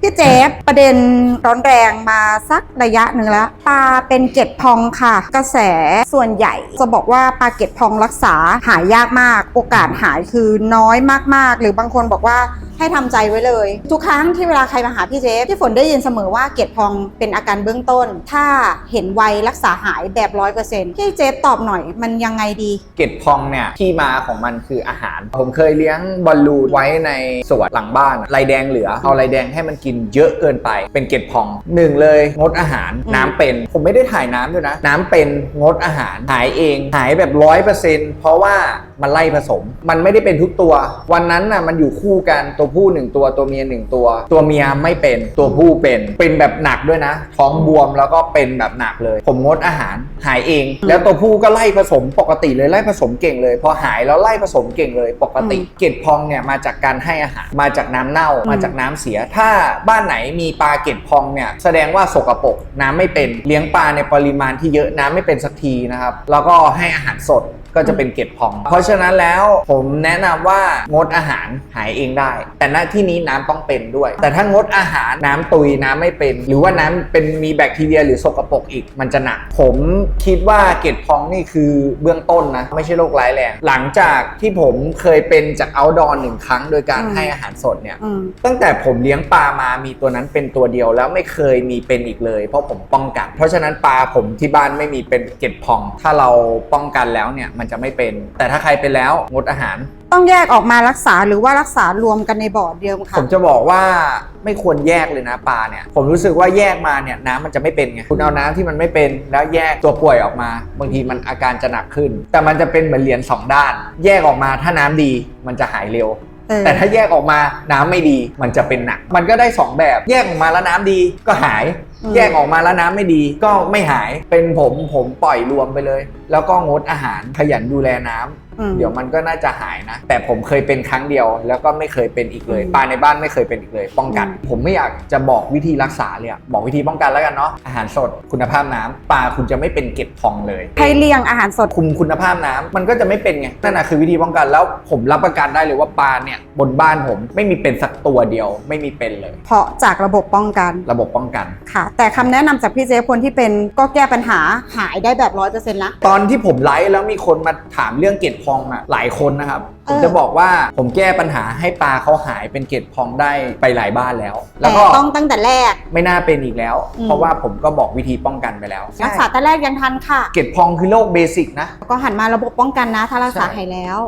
พี่เจฟประเด็นร้อนแรงมาสักระยะหนึ่งแล้ว ปลาเป็นเกล็ดพองค่ะ กระแสส่วนใหญ่ จะบอกว่าปลาเกล็ดพองรักษาหายยากมาก โอกาสหายคือน้อยมากๆ หรือบางคนบอกว่า ให้ทำใจไว้เลย ทุกครั้งที่เวลาใครมาหาพี่เจฟพี่ฝนได้ยินเสมอว่าเกล็ดพองเป็นอาการเบื้องต้น ถ้าเห็นไวรักษาหายแบบร้อยเปอร์เซ็นต์พี่เจฟตอบหน่อยมันยังไงดี เกล็ดพองเนี่ยที่มาของมันคืออาหาร ผมเคยเลี้ยงบอลลูนไว้ในสวนหลังบ้านไรแดงเหลือเอาไรแดงให้มันกินเยอะเกินไป เป็นเกล็ดพองหนึ่งเลย งดอาหารอืมน้ำเป็น ผมไม่ได้ถ่ายน้ำด้วยนะ น้ำเป็นงดอาหารหายเองหายแบบร้อยเปอร์เซ็นต์เพราะว่ามันไล่ผสม มันไม่ได้เป็นทุกตัว วันนั้นน่ะมันอยู่คู่กันตัวผู้หนึ่งตัวตัวเมียหนึ่งตัว ตัวเมียไม่เป็นตัวผู้เป็นเป็นแบบหนักด้วยนะ ท้องบวมแล้วก็เป็นแบบหนักเลย ผมงดอาหารหายเอง แล้วตัวผู้ก็ไล่ผสมปกติเลยไล่ผสมเก่งเลย พอหายแล้วไล่ผสมเก่งเลยปกติอืมเกล็ดพองเนี่ยมาจากการให้อาหารมาจากน้ำเน่าอืมมาจากน้ำเสีย ถ้าบ้านไหนมีปลาเกล็ดพองเนี่ยแสดงว่าสกปรกน้ำไม่เป็นเลี้ยงปลาในปริมาณที่เยอะน้ำไม่เป็นสักทีนะครับแล้วก็ให้อาหารสดก็จะเป็นเกล็ดพอง เพราะฉะนั้นแล้วผมแนะนำว่างดอาหารหายเองได้แต่ณที่นี้น้ำต้องเป็นด้วย แต่ถ้างดอาหารน้ำตุยน้ำไม่เป็น หรือว่าน้ำเป็นมีแบคทีเรียหรือสกปรกอีกมันจะหนัก ผมคิดว่าเกล็ดพองนี่คือเบื้องต้นนะ ไม่ใช่โรคร้ายแรงหลังจากที่ผมเคยเป็นจากเอาดอหนึ่งครั้ง โดยการอืมให้อาหารสดเนี่ยอืมตั้งแต่ผมเลี้ยงปลามามีตัวนั้นเป็นตัวเดียวแล้วไม่เคยมีเป็นอีกเลย เพราะผมป้องกัน เพราะฉะนั้นปลาผมที่บ้านไม่มีเป็นเกล็ดพอง ถ้าเราป้องกันแล้วเนี่ยมันจะไม่เป็น แต่ถ้าใครเป็นแล้วงดอาหารต้องแยกออกมารักษาหรือว่ารักษารวมกันในบ่อเดียวค่ะ ผมจะบอกว่าไม่ควรแยกเลยนะปลาเนี่ย ผมรู้สึกว่าแยกมาเนี่ยน้ำมันจะไม่เป็นไงคุณเอาน้ำที่มันไม่เป็นแล้วแยกตัวป่วยออกมา บางทีมันอาการจะหนักขึ้น แต่มันจะเป็นเหมือนเหรียญสองด้าน แยกออกมาถ้าน้ำดีมันจะหายเร็ว เออ แต่ถ้าแยกออกมาน้ำไม่ดีมันจะเป็นหนัก มันก็ได้สองแบบแยกออกมาแล้วน้ำดีก็หาย อืม แยกออกมาแล้วน้ำไม่ดีก็ไม่หายเป็นผมผมปล่อยรวมไปเลย แล้วก็งดอาหารขยันดูแลน้ำอืม เดี๋ยวมันก็น่าจะหายนะ แต่ผมเคยเป็นครั้งเดียว แล้วก็ไม่เคยเป็นอีกเลยอืมปลาในบ้านไม่เคยเป็นอีกเลย ป้องกันอืมผมไม่อยากจะบอกวิธีรักษาเลยอะบอกวิธีป้องกันแล้วกันเนาะอาหารสดคุณภาพน้ำปลาคุณจะไม่เป็นเกล็ดพองเลยให้เลี่ยงอาหารสดคุมคุณภาพน้ำมันก็จะไม่เป็นไงนั่นนะคือวิธีป้องกันแล้วผมรับประกันได้เลยว่าปลาเนี่ยบนบ้านผมไม่มีเป็นสักตัวเดียว ไม่มีเป็นเลย เพราะจากระบบป้องกันระบบป้องกันค่ะ แต่คำแนะนำจากพี่เจฟคนที่เป็นก็แก้ปัญหาหายได้แบบร้อยเปอร์เซ็นต์ละตอนที่ผมไลฟ์แล้วมีคนมาถามเรื่องเกล็ดพองอะหลายคนนะครับเอผอมจะบอกว่าผมแก้ปัญหาให้ปลาเขาหายเป็นเกล็ดพองได้ไปหลายบ้านแล้ว แล้วแต่ก็ต้องตั้งแต่แรก ไม่น่าเป็นอีกแล้ว อืม เพราะว่าผมก็บอกวิธีป้องกันไปแล้วรักษาแต่แรกยังทันค่ะ เกล็ดพองคือโรคเบสิกนะ ก็หันมาระบบป้องกันนะ ถ้ารักษาใช่ หายแล้ว